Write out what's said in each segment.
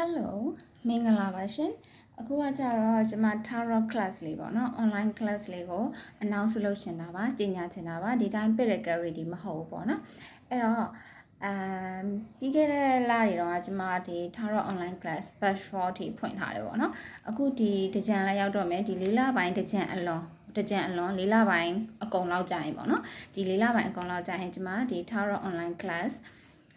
Hello မင်္ဂလာပါရှင်အခုကကြတော့ကျွန်မ Tarot class လေးပေါ့နော် online class လေးကို announce လုပ်ချင်တာပါကြီးညာချင်တာပါဒီတိုင်း periodic ready မဟုတ်ဘူးပေါ့နော်အဲ့တော့အမ်ပြီးခဲ့တဲ့လတွေတော့ကျွန်မဒီ Tarot online class batch 4ထိဖွင့်ထားတယ်ပေါ့နော်အခုဒီတကြံလည်းရောက်တော့မယ်ဒီလေးလပိုင်းတကြံအလွန်တကြံအလွန်လေးလပိုင်းအကုန်လောက်ကြာရင်ပေါ့နော်ဒီလေးလပိုင်းအကုန်လောက်ကြာရင်ကျွန်မဒီ Tarot online class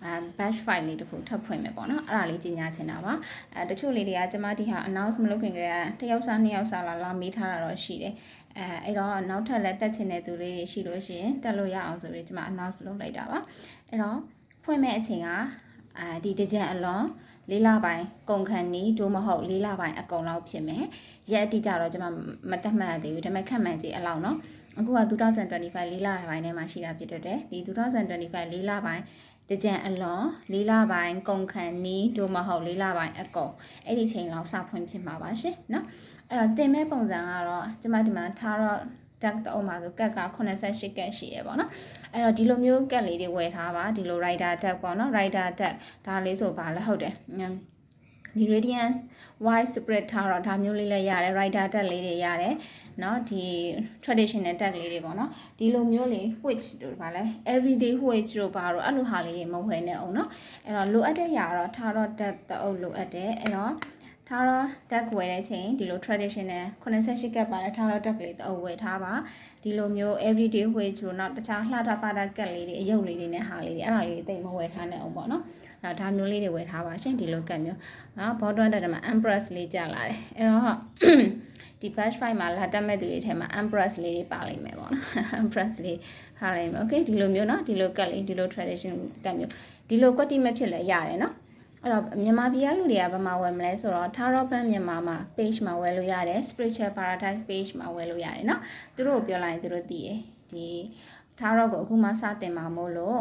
အဲ batch file လေးတစ်ခုထပ်ဖွင့်မယ်ပေါ့နော်အဲ့ဒါလေးကြီးညာချင်တာပါအဲတချို့လေးတွေကကျမဒီဟာ announce မလုပ်ခင်ကတည်းကတစ်ယောက်စားနှစ်ယောက်စားလာလာမေးထားတာတော့ရှိတယ်အဲအဲ့တော့နောက်ထပ်လည်းတက်ချင်တဲ့သူတွေရှိလို့ရှိရင်တက်လို့ရအောင်ဆိုပြီးကျမ announce လုပ်လိုက်တာပါအဲ့တော့ဖွင့်မဲ့အချိန်ကအဲဒီတကြံအလွန်လေးလပိုင်းကုန်ခန်းနီးဒို့မဟုတ်လေးလပိုင်းအကုန်လောက်ဖြစ်မယ်ရက်အတိကြတော့ကျွန်မမတက်မှတ်သေးဘူးဒါပေမဲ့ခက်မှန်ကြည့်အလောက်နော်အခုက2025လေးလပိုင်းထဲမှာရှိတာဖြစ်တဲ့ဒီ2025လေးလပိုင်း တကြံအလွန်လေးလပိုင်းကုန်ခန်းနီးဒို့မဟုတ်လေးလပိုင်းအကုန်အဲ့ဒီချိန်လောက်စဖွင့်ဖြစ်မှာပါရှင်နော်အဲ့တော့တင်မဲ့ပုံစံကတော့ကျွန်မဒီမှာထားတော့တက်တော့မှာဆိုကက်က88ကက်ရှိရပေါ့နော်အဲ့တော့ဒီလိုမျိုးကက်လေးတွေဝယ်ထားပါဒီလို rider tag ပေါ့နော် rider tag ဒါလေးဆိုပါလဲဟုတ်တယ် ဒီ radiance white spread ထားတော့ဒါမျိုးလေးလည်းရတယ် rider tag လေးတွေရတယ်เนาะဒီ traditional tag လေးတွေပေါ့နော်ဒီလိုမျိုးလေး which တို့ဗာလဲ everyday which တို့ဘာတော့အဲ့လိုဟာလေးတွေမဝယ်နဲ့အောင်เนาะအဲ့တော့လိုအပ်တဲ့ຢာတော့ထားတော့ tag တအုပ်လိုအပ်တယ်အဲ့တော့ ထားတော့ tag ဝယ်တဲ့ချိန်ဒီလို traditional 88ကပ်ပါလဲထားတော့ tag လေးတအုပ်ဝယ်ထားပါဒီလိုမျိုး everyday which တို့နောက်တခြားလှတာပါတာကက်လေးတွေအယုတ်လေးတွေနဲ့ဟာလေးတွေအဲ့ဒါလေးတွေတိတ်မဝယ်ထားနဲ့အောင်ပေါ့နော်အဲ့ဒါမျိုးလေးတွေဝယ်ထားပါရှင်ဒီလိုကက်မျိုးနော် border တက်မှာ empress လေးကြာလာတယ်အဲ့တော့ဒီ batch 5မှာလာတက်မဲ့သူတွေထဲမှာ empress လေးတွေပါလိမ့်မယ်ပေါ့နော် empress လေးထားလိုက်မယ် okay ဒီလိုမျိုးနော်ဒီလိုကက်လေးဒီလို tradition ကက်မျိုးဒီလိုကွက်တိမဲ့ဖြစ်လဲရတယ်နော် အဲ့တော့မြန်မာပြည်ကလူတွေကဘာမှဝယ်မလဲဆိုတော့ Tarot Band မြန်မာမှာ page မှာဝယ်လို့ရတယ် Spiritual Paradise page မှာဝယ်လို့ရတယ်เนาะသူတို့ကိုပြောလိုက်ရင်သူတို့သိရဒီ Tarot ကိုအခုမှစတင်မှာမို့လို့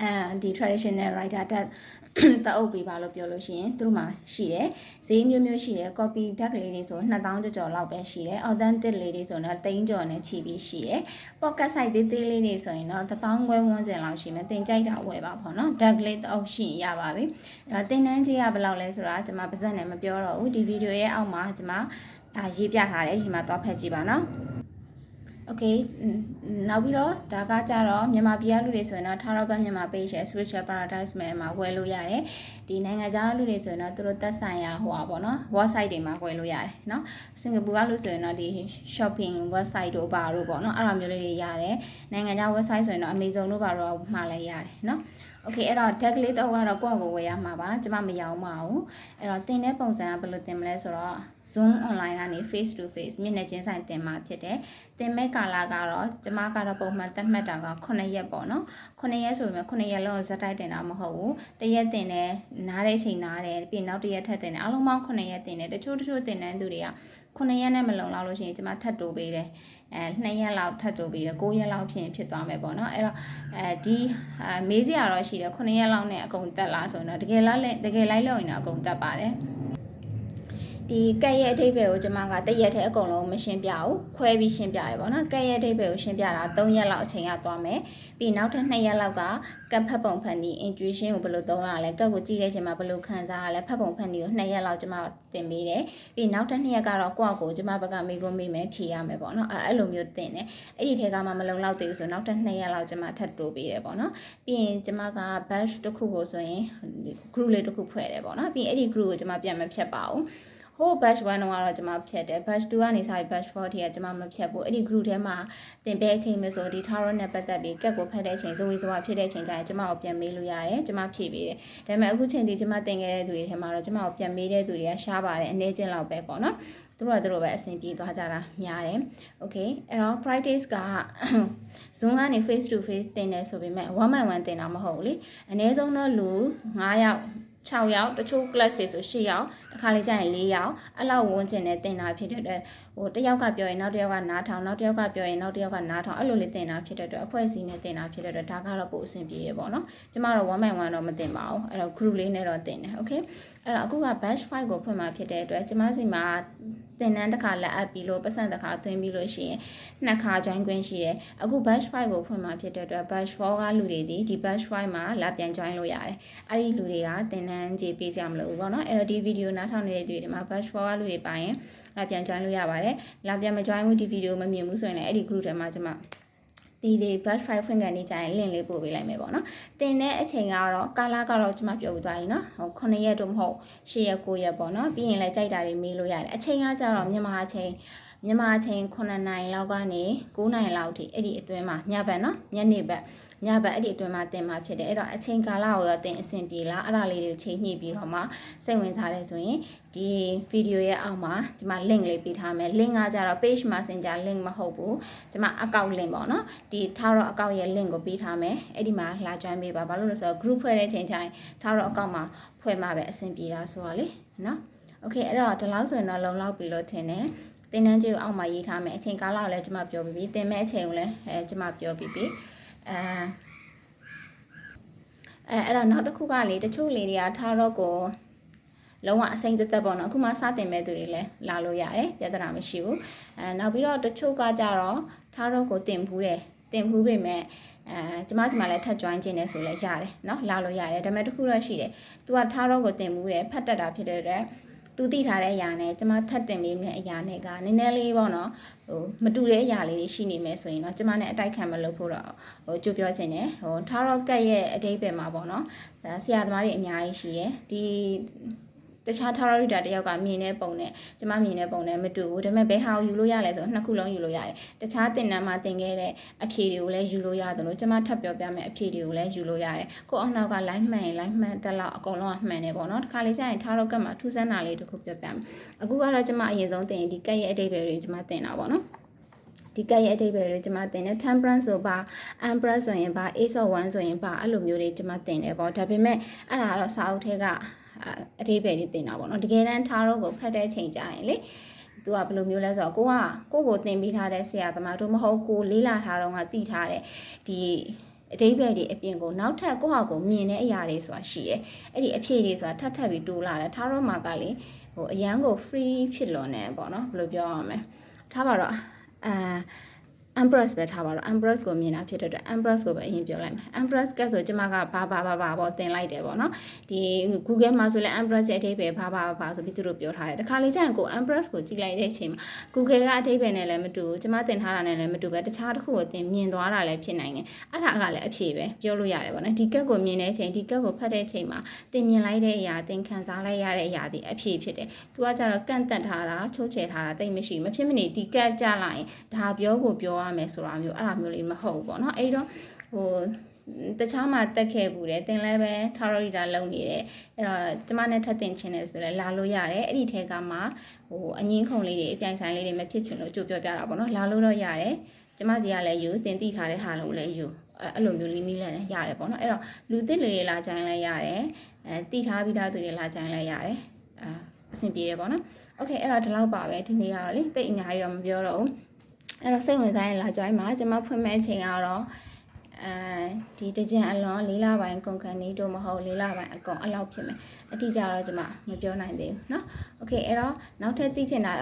အဲဒီ traditional writer တက် တအုပ်ပေးပါလို့ပြောလို့ရှိရင်သူတို့မှာရှိတယ်ဈေးမျိုးမျိုးရှိတယ် copy deck လေးတွေဆို2000ကျော်ကျော်လောက်ပဲရှိတယ် authentic လေးတွေဆိုတော့3ကျော်နဲ့ချီပြီးရှိတယ် pocket size သေးသေးလေးတွေဆိုရင်တော့1000ခွဲဝန်းကျင်လောက်ရှိမယ်တင်ကြိုက်တာဝယ်ပါပေါ့နော် deck လေးတအုပ်ရှိရင်ရပါပြီအဲတင်တန်းကြီးကဘယ်လောက်လဲဆိုတာကျွန်မပါဇက်နဲ့မပြောတော့ဘူးဒီဗီဒီယိုရဲ့အောက်မှာကျွန်မအာရေးပြထားတယ်ဒီမှာသွားဖက်ကြည့်ပါနော် โอเคနောက်ပြီးတော့ဒါကကြတော့မြန်မာပြည်ကလူတွေဆိုရင်တော့ထားတော့ဘတ်မြန်မာ page ရဲ့ spiritual paradise မှာဝယ်လို့ရတယ်ဒီနိုင်ငံခြားလူတွေဆိုရင်တော့သူတို့သက်ဆိုင်ရာဟိုပါပေါ့နော် website တွေမှာဝယ်လို့ရတယ်เนาะစင်ကာပူကလူဆိုရင်တော့ဒီ shopping website တို့ပါတို့ပေါ့နော်အဲ့လိုမျိုးလေးတွေရတယ်နိုင်ငံခြား website ဆိုရင်တော့ Amazon တို့ပါတော့မှာလည်းရတယ်เนาะ โอเคအဲ့တော့ deck လေးတော့ကတော့ကိုယ့်ကိုယ်ဝယ်ရမှာပါကျွန်မမရောင်းပါဘူးအဲ့တော့တင်တဲ့ပုံစံကဘယ်လိုတင်မလဲဆိုတော့ Zoom online ကနေ face to face မျက်နှာချင်းဆိုင်တင်မှာဖြစ်တယ်။တင်မဲ့ကာလကတော့ကျမကတော့ပုံမှန်သတ်မှတ်တာက9ရက်ပေါ့နော်။9ရက်ဆိုရင်9ရက်လုံးဇက်တိုက်တင်တာမဟုတ်ဘူး။တစ်ရက်တင်တယ်နားတဲ့အချိန်နားတယ်ပြီးနောက်တစ်ရက်ထပ်တင်တယ်အလုံးပေါင်း9ရက်တင်တယ်တချို့တချို့တင်တဲ့သူတွေက9ရက်နဲ့မလုံလောက်လို့ရှိရင်ကျမထပ်တိုးပေးတယ်။ အဲ2ရက်လောက်ထပ်တိုးပြီးတော့9ရက်လောက်ဖြစ်ဖြစ်သွားမယ်ပေါ့နော်အဲ့တော့အဲဒီမေးစရာတော့ရှိတယ်9ရက်လောက်နဲ့အကုန်တက်လာဆိုတော့တကယ်လားတကယ်လိုက်လို့ရင်တော့အကုန်တက်ပါတယ် ဒီကက်ရဲ့အထိပ္ပယ်ကိုကျွန်မကတရက်ထဲအကုန်လုံးမရှင်းပြဘူးခွဲပြီးရှင်းပြရပေါ့နော်ကက်ရဲ့အထိပ္ပယ်ကိုရှင်းပြတာ3ရက်လောက်အချိန်ကသွားမယ်ပြီးနောက်ထပ်2ရက်လောက်ကကက်ဖတ်ပုံဖန်ဒီ intuition ကိုဘယ်လိုသုံးရလဲကက်ကိုကြည့်တဲ့အချိန်မှာဘယ်လိုခံစားရလဲဖတ်ပုံဖန်ဒီကို2ရက်လောက်ကျွန်မသင်ပေးတယ်ပြီးနောက်ထပ်2ရက်ကတော့ကိုယ့်အကိုကျွန်မဘက်ကမေးခွန်းမေးမယ်ဖြေရမယ်ပေါ့နော်အဲအဲ့လိုမျိုးသင်တယ်အဲ့ဒီထဲကမှမလုံလောက်သေးဘူးဆိုနောက်ထပ်2ရက်လောက်ကျွန်မထပ်တိုးပေးတယ်ပေါ့နော်ပြီးရင်ကျွန်မက batch တစ်ခုကိုဆိုရင် group လေးတစ်ခုဖွဲ့တယ်ပေါ့နော်ပြီးရင်အဲ့ဒီ group ကိုကျွန်မပြန်မဖြတ်ပါဘူး ဟို batch 1တော့ကတော့ကျွန်မဖြတ်တယ် batch 2ကနေစပြီး batch 4ထိကကျွန်မမဖြတ်ဘူးအဲ့ဒီ group ထဲမှာသင်ပေးအချိန်မျိုးဆိုဒီ tarot နဲ့ပတ်သက်ပြီးကက်ကိုဖတ်တဲ့အချိန်ဇဝေဇဝဖြစ်တဲ့အချိန်ကျရင်ကျွန်မကိုပြန်မေးလို့ရတယ်ကျွန်မဖြည့်ပေးတယ်ဒါပေမဲ့အခုချိန်ဒီကျွန်မသင်ခဲ့တဲ့သူတွေထဲမှာတော့ကျွန်မကိုပြန်မေးတဲ့သူတွေကရှားပါတယ်အနေချင်းလောက်ပဲပေါ့နော်သူတို့ကသူတို့ပဲအဆင်ပြေသွားကြတာများတယ်။ Okay အဲ့တော့ practice က Zoom ကနေ face to face တင်တယ်ဆိုပေမဲ့1 by 1တင်တာမဟုတ်ဘူးလေ။အနည်းဆုံးတော့လူ9ယောက်6ယောက်တချို့ class တွေဆို10ယောက်တစ်ခါလေကြာရင်4ယောက်အဲ့လောက်ဝန်းကျင်နဲ့တင်တာဖြစ်တဲ့အတွက် ဟိုတစ်ယောက်ကပြောရင်နောက်တစ်ယောက်ကနားထောင်နောက်တစ်ယောက်ကပြောရင်နောက်တစ်ယောက်ကနားထောင်အဲ့လိုလေးတင်တာဖြစ်တဲ့အတွက်အဖွဲ့အစည်းနဲ့တင်တာဖြစ်တဲ့အတွက်ဒါကတော့ပို့အဆင်ပြေရပေါ့နော်ကျမတို့1 by 1တော့မတင်ပါဘူးအဲ့တော့ group လေးနဲ့တော့တင်တယ် okay အဲ့တော့အခုက batch 5ကိုဖွင့်มาဖြစ်တဲ့အတွက်ကျမစီမှာတင်တန်းတစ်ခါလက်အပ်ပြီးလို့ပတ်စံတစ်ခါသွင်းပြီးလို့ရှိရင်နှစ်ခါ join ခွင့်ရှိတယ်အခု batch 5ကိုဖွင့်มาဖြစ်တဲ့အတွက် batch 4ကလူတွေဒီဒီ batch 5မှာလာပြန် join လို့ရတယ်အဲ့ဒီလူတွေကတင်တန်းကြေပေးကြမလို့ပေါ့နော်အဲ့တော့ဒီ video နားထောင်နေတဲ့သူတွေဒီမှာ batch 4ကလူတွေပါရင်လာပြန် join လို့ရပါတယ်လာပြန်မ join ဘူးဒီ video မမြင်ဘူးဆိုရင်လည်းအဲ့ဒီ group ထဲမှာကျမဒီဒီ batch 5ဖွင့်ကနေကြရင် link လေးပို့ပေးလိုက်မယ်ပေါ့နော်တင်တဲ့အချိန်ကတော့ကာလာကတော့ကျမပြောပြသွားရင်နော်ဟို9ရက်တော့မဟုတ်10ရက်9ရက်ပေါ့နော်ပြီးရင်လည်းကြိုက်တာတွေမေးလို့ရတယ်အချိန်ကကြတော့မြန်မာအချိန် မြန်မာအချိန်9နာရီလောက်ကနေ9နာရီလောက်ထိအဲ့ဒီအတွင်းမှာညဘက်နော်ညနေဘက်ညဘက်အဲ့ဒီအတွင်းမှာတင်มาဖြစ်တယ်အဲ့တော့အချိန်ကာလကိုတော့တင်အဆင်ပြေလားအဲ့ဒါလေးတွေကိုချိန်ညှိပြီးတော့မှစိတ်ဝင်စားတယ်ဆိုရင်ဒီဗီဒီယိုရဲ့အောက်မှာဒီမှာ link လေးပေးထားမယ် link ကကြတော့ page messenger link မဟုတ်ဘူးဒီမှာ account link ပေါ့နော်ဒီထားတော့ account ရဲ့ link ကိုပေးထားမယ်အဲ့ဒီမှာလာ join ပေးပါဘာလို့လဲဆိုတော့ group ဖွဲ့တဲ့ချိန်တိုင်းထားတော့ account မှာဖွဲ့မှာပဲအဆင်ပြေတာဆိုတော့လေနော် okay အဲ့တော့ဒီလောက်ဆိုရင်တော့လုံလောက်ပြီလို့ထင်တယ် တင်တန်းကြီးကိုအောက်မှာရေးထားမယ်အချိန်ကာလကိုလည်းကျွန်မပြောပြီးပြီတင်မဲ့အချိန်ကိုလည်းအဲကျွန်မပြောပြီးပြီအဲအဲအဲ့တော့နောက်တစ်ခုကလေတချို့လေတွေကထားတော့ကိုလုံးဝအစိမ့်သက်သက်ပေါ့နော်အခုမှစတင်မဲ့သူတွေလည်းလာလို့ရတယ်ပြဿနာမရှိဘူးအဲနောက်ပြီးတော့တချို့ကကြတော့ထားတော့ကိုတင်ဖူးတယ်တင်ဖူးပေမဲ့အဲကျမစီမှာလည်းထပ် join ခြင်းတယ်ဆိုလည်းရတယ်เนาะလာလို့ရတယ်ဒါပေမဲ့တခုတော့ရှိတယ်။ तू ကထားတော့ကိုတင်မှုတယ်ဖတ်တတ်တာဖြစ်တဲ့အတွက် သူသိထားတဲ့အရာနဲ့ကျမထပ်တင်ပေးမယ့်အရာနဲ့ကနည်းနည်းလေးပေါ့နော်ဟိုမတူတဲ့အရာလေးတွေရှိနေမယ်ဆိုရင်တော့ကျမနဲ့အတိုက်ခံမလုပ်ဖို့တော့ဟိုကြိုပြောချင်တယ်ဟိုထားတော့ကက်ရဲ့အတိတ်ပဲမှာပေါ့နော်ဒါဆရာသမားတွေအများကြီးရှိရယ်ဒီ တခြား tarot reader တယောက်ကမြင်တဲ့ပုံနဲ့ကျမမြင်တဲ့ပုံနဲ့မတူဘူးဒါပေမဲ့ဘယ်ဟာကိုယူလို့ရလဲဆိုတော့နှစ်ခုလုံးယူလို့ရတယ်တခြားသင်တန်းမှာသင်ခဲ့တဲ့အဖြေတွေကိုလည်းယူလို့ရတယ်လို့ကျမထပ်ပြောပြမယ်အဖြေတွေကိုလည်းယူလို့ရတယ်ကိုအောင်နောက်က line မှန်ရင် line မှန်တက်လောက်အကုန်လုံးကမှန်တယ်ပေါ့နော်တစ်ခါလေးကျရင် tarot ကတ်မှာထူးဆန်းတာလေးတစ်ခုပြောပြမယ်အခုကတော့ကျမအရင်ဆုံးသင်ဒီကတ်ရဲ့အတိတ်ပဲတွေကျမသင်တာပေါ့နော်ဒီကရဲ့အတိတ်ပဲတွေကျွန်မတင်တယ် temperance ဆိုပါ empress ဆိုရင်ပါ ace of wands ဆိုရင်ပါအဲ့လိုမျိုးတွေကျွန်မတင်တယ်ပေါ့ဒါပေမဲ့အဲ့ဒါကတော့စာအုပ်ထဲက အတိတ်ပဲတွေတင်တာပေါ့နော်တကယ်တမ်းထားတော့ကိုဖတ်တဲ့အချိန်ကြရင်လေသူကဘယ်လိုမျိုးလဲဆိုတော့ကိုကကိုကိုတင်ပေးထားတဲ့ဆရာသမားတို့မဟုတ်ကိုလေးလာထားတော့ကတည်ထားတဲ့ဒီအတိတ်ပဲတွေအပြင်ကိုနောက်ထပ်ကိုဟာကိုမြင်တဲ့အရာတွေဆိုတာရှိတယ်အဲ့ဒီအဖြေတွေဆိုတာထပ်ထပ်ပြီးတိုးလာတယ်ထားတော့မှာကလေဟိုအရန်ကို free ဖြစ်လွန်နေပေါ့နော်ဘယ်လိုပြောရမလဲထားပါတော့အာ Empress ပဲထားပါတော့ Empress ကိုမြင်တာဖြစ်တဲ့အတွက် Empress ကိုပဲအရင်ပြောလိုက်မယ် Empress ကဆိုကျမကဘာဘာဘာဘာပေါ့တင်လိုက်တယ်ပေါ့နော်ဒီ Google မှာဆိုလဲ Empress ရဲ့အထိပ္ပယ်ဘာဘာဘာဆိုပြီးသူတို့ပြောထားတယ်တခါလေကျရင်ကို Empress ကိုကြည့်လိုက်တဲ့အချိန်မှာ Google ကအထိပ္ပယ်နဲ့လည်းမတူဘူးကျမတင်ထားတာနဲ့လည်းမတူပဲတခြားတစ်ခုကိုတင်မြင်သွားတာလည်းဖြစ်နိုင်တယ်အဲ့ဒါကလည်းအဖြေပဲပြောလို့ရတယ်ပေါ့နော်ဒီကက်ကိုမြင်တဲ့အချိန်ဒီကက်ကိုဖတ်တဲ့အချိန်မှာတင်မြင်လိုက်တဲ့အရာတင်ခံစားလိုက်ရတဲ့အရာဒီအဖြေဖြစ်တယ်သူကကြတော့ကန့်တက်ထားတာချိုးချယ်ထားတာတိတ်မရှိမဖြစ်မနေဒီကက်ကြလိုက်ရင်ဒါပြောကိုပြောရမယ်ဆိုတာမျိုးအဲ့ဒါမျိုးလေးမဟုတ်ဘူးပေါ့နော်အဲ့တော့ဟိုတခြားမှာတက်ခဲ့ဘူးတယ်တင်လဲပဲထာရိုရီတာလုံနေတယ်အဲ့တော့ကျမနဲ့ထပ်တင်ချင်တယ်ဆိုလဲလာလို့ရတယ်အဲ့ဒီထဲကမှဟိုအငင်းခုံလေးတွေအပြိုင်ဆိုင်လေးတွေမဖြစ်ချင်လို့ကြိုပြောပြတာပေါ့နော်လာလို့တော့ရတယ်ကျမစီကလည်းယူတင်တိထားတဲ့ဟာလို့လည်းယူအဲ့လိုမျိုးလီမီလည်းရတယ်ပေါ့နော်အဲ့တော့လူသစ်လေးလာကြိုင်လည်းရတယ်အဲတိထားပြီးသားသူတွေလာကြိုင်လည်းရတယ်အာအဆင်ပြေတယ်ပေါ့နော်โอเคအဲ့တော့ဒီလောက်ပါပဲဒီနေ့ကတော့လေတိတ်အများကြီးတော့မပြောတော့ဘူး အဲ့တော့စိတ်ဝင်စားရင်လာကြိုင်းမှာကျွန်မဖွင့်မဲ့အချိန်ကတော့အဲဒီတကြံအလွန်လေးလပိုင်းကုန်ကန်နေတို့မဟုတ်လေးလပိုင်းအကုန်အလောက်ဖြစ်မယ်အတိကြတော့ကျွန်မမပြောနိုင်သေးဘူးเนาะโอเคအဲ့တော့နောက်ထပ်သိချင်တာ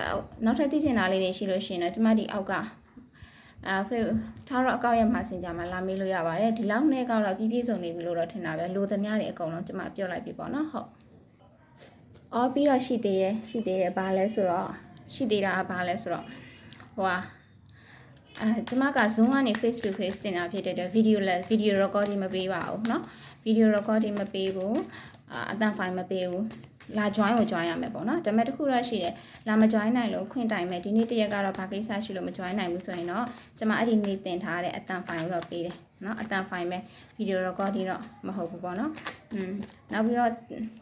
နောက်ထပ်သိချင်တာလေးတွေရှိလို့ရှိရင်တော့ကျွန်မဒီအောက်ကအာဖေထားတော့အကောက်ရဲ့ messenger မှာလာမေးလို့ရပါတယ်ဒီလောက်နဲ့ကတော့ပြည့်ပြည့်စုံနေပြီလို့တော့ထင်တာပဲလိုသမျှတွေအကုန်လုံးကျွန်မပြောလိုက်ပြီပေါ့နော်ဟုတ်အော်ပြီးတော့ရှိသေးရဲ့ရှိသေးရဲ့ဘာလဲဆိုတော့ရှိသေးတာကဘာလဲဆိုတော့ဟိုဟာ အဲကျမက Zoom ကနေ face to face တင်တာဖြစ်တဲ့အတွက် video လက် video recording မပေးပါဘူးเนาะ video recording မပေးဘူးအတန် file မပေးဘူးလာ join ကို join ရမယ်ပေါ့နော်ဒါပေမဲ့တခုတော့ရှိတယ်လာမ join နိုင်လို့ခွင့်တိုင်မယ်ဒီနေ့တရက်ကတော့ဘာကိစ္စရှိလို့မ join နိုင်ဘူးဆိုရင်တော့ကျွန်မအဲ့ဒီနေ့တင်ထားတဲ့အတန် file ကိုတော့ပေးတယ်နော်အတန် file ပဲ video recording တော့မဟုတ်ဘူးပေါ့နော်อืมနောက်ပြီးတော့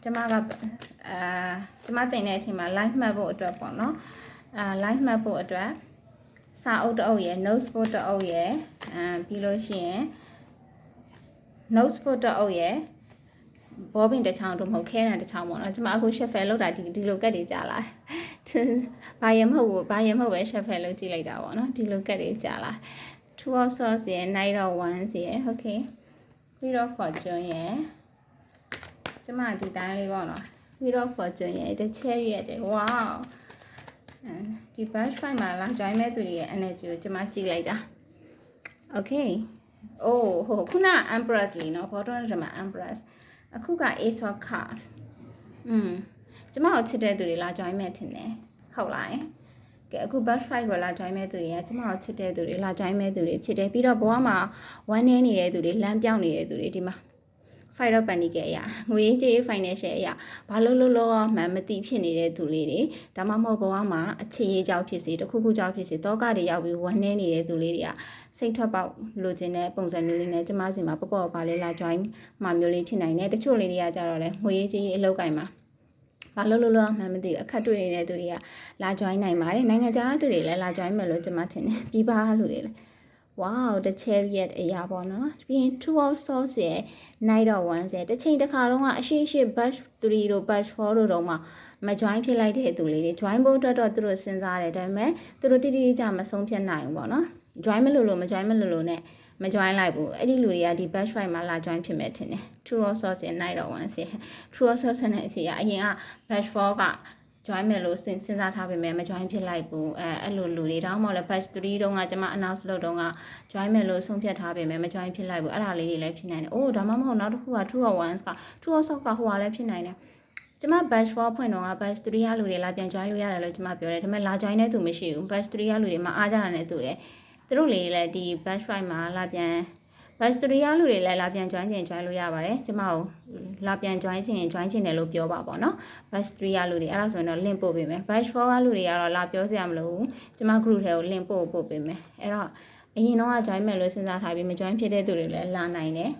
ကျွန်မကအာကျွန်မတင်တဲ့အချိန်မှာ live မှတ်ဖို့အတွက်ပေါ့နော်အာ live မှတ်ဖို့အတွက် စာအုပ်တအုပ်ရယ် notes book တအုပ်ရယ်အဲပြီးလို့ရှိရင် notes book တအုပ်ရယ်ဘောပင်တစ်ချောင်းတို့မဟုတ်ခဲတံတစ်ချောင်းပေါ့နော်ကျွန်မအခု shuffle လောက်တာဒီဒီလိုကက်တွေကြာလာဘာရမဟုတ်ဘူးဘာရမဟုတ်ပဲ shuffle လုပ်ကြည့်လိုက်တာပေါ့နော်ဒီလိုကတ်တွေကြာလာ two of swords ရယ် knight of wands ရယ် okay wheel of fortune ရယ်ကျမဒီတိုင်းလေးပေါ့နော် wheel of fortune ရယ် the chariot ရယ် wow ဒီ brush fight မှာလာ join မဲ့သူတွေရဲ့ energy ကိုကျမကြည့်လိုက်တာ okay အိုးဟိုခုန empress လीเนาะ bottom ထဲမှာ empress အခုက ace of cards อืมကျမတို့ချစ်တဲ့သူတွေလာ join မဲ့ထင်တယ်ဟုတ်လားကဲအခု brush fight ကိုလာ join မဲ့သူတွေကကျမတို့ချစ်တဲ့သူတွေလာ join မဲ့သူတွေဖြစ်တယ်ပြီးတော့ဘဝမှာဝမ်းနေနေတဲ့သူတွေလမ်းပြောင်းနေတဲ့သူတွေဒီမှာ fight up ပန်ဒီကအရာငွေကြေး financial အရာဘာလို့လို့လို့မှန်မသိဖြစ်နေတဲ့သူလေးတွေဒါမှမဟုတ်ဘဝမှာအခြေရေးကြောက်ဖြစ်စေတစ်ခုခုကြောက်ဖြစ်စေတောကတွေရောက်ပြီးဝမ်းနေနေတဲ့သူလေးတွေကစိတ်ထွက်ပေါက်လိုချင်တဲ့ပုံစံမျိုးလေးနဲ့ကျမစီမှာပေါ့ပေါ့ပါလေးလာ join မှာမျိုးလေးဖြစ်နိုင်တယ်တချို့လေးတွေကကြတော့လေငွေကြေးအလုပ်ကိုင်မှာဘာလို့လို့လို့မှန်မသိဘူးအခက်တွေ့နေတဲ့သူတွေကလာ join နိုင်ပါတယ်နိုင်ငံခြားသူတွေလည်းလာ join မယ်လို့ကျမထင်တယ်ပြီးပါလူတွေလည်း wow the chariot အရာပေါ့နော်ပြီးရင် two of swords ရဲ့ knight of wands ရဲ့တစ်ချိန်တစ်ခါတော့အရှိရှိ batch 3တို့ batch 4တို့တော့မှမ join ဖြစ်လိုက်တဲ့သူလေးတွေ join ဖို့အတွက်တော့သူတို့စဉ်းစားတယ်ဒါပေမဲ့သူတို့တိတိကျကျမဆုံးဖြတ်နိုင်ဘူးပေါ့နော် join မလို့လို့မ join မလို့လို့နဲ့မ join လိုက်ဘူးအဲ့ဒီလူတွေကဒီ batch 5မှာလာ join ဖြစ်မယ်ထင်တယ် true of swords ရဲ့ knight of wands ရဲ့ true of swords နဲ့အခြေအရင်က batch 4က join မယ်လို့စဉ်းစားထားပေမဲ့မ join ဖြစ်လိုက်ဘူးအဲအဲ့လိုလူတွေတောင်းမှလည်း batch 3တုန်းကကျွန်မ announce လုပ်တုန်းက join မယ်လို့ဆုံးဖြတ်ထားပေမဲ့မ join ဖြစ်လိုက်ဘူးအဲ့ဒါလေးတွေလည်းဖြစ်နိုင်တယ်။အိုးဒါမှမဟုတ်နောက်တစ်ခုက2 or 1က2 or 6ကဟိုကလည်းဖြစ်နိုင်တယ်။ကျမ batch 4ဖွင့်တော့က batch 3ရလူတွေလာပြန် join လို့ရတယ်လို့ကျမပြောတယ်ဒါပေမဲ့လာ join တဲ့သူမရှိဘူး batch 3ရလူတွေမအားကြတာနဲ့တူတယ်။သူတို့လေးလည်းဒီ batch 5မှာလာပြန် batch 3ရလူတွေလည်းလာပြန် join ချင် join လို့ရပါတယ်ကျမကိုလာပြန် join ချင် join ချင်တယ်လို့ပြောပါပေါ့နော် batch 3ရလူတွေအဲ့ဒါဆိုရင်တော့ link ပို့ပေးမယ် batch 4ကလူတွေကတော့လာပြောစရာမလိုဘူးကျမ group ထဲကို link ပို့ပို့ပေးမယ်အဲ့တော့အရင်တော့ join မယ်လို့စဉ်းစားထားပြီးမ join ဖြစ်တဲ့သူတွေလည်းလာနိုင်တယ်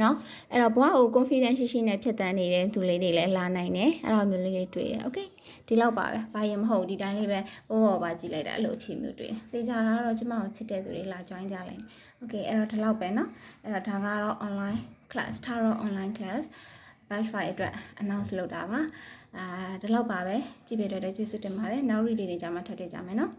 နော်အဲ့တော့ဘွားကို confidence ရှိရှိနဲ့ဖြတ်တန်းနေတဲ့သူလေးတွေလည်းလာနိုင်တယ်အဲ့တော့မျိုးလေးတွေတွေ့တယ် okay ဒီလောက်ပါပဲဘာရင်မဟုတ်ဒီတိုင်းလေးပဲဘောဘောပါကြည့်လိုက်တာအဲ့လိုအဖြစ်မျိုးတွေ့တယ်သိကြတာတော့ကျမကိုချစ်တဲ့သူတွေလာ join ကြလိုက် okay အဲ့တော့ဒီလောက်ပဲเนาะအဲ့တော့ဒါကတော့ online class ထားတော့ online class batch 5အတွက် announce လုပ်တာပါအာဒီလောက်ပါပဲကြည့်ပြတဲ့ကျေးဇူးတင်ပါတယ်နောက် read တွေကြမှာထပ်တွေ့ကြမယ်เนาะ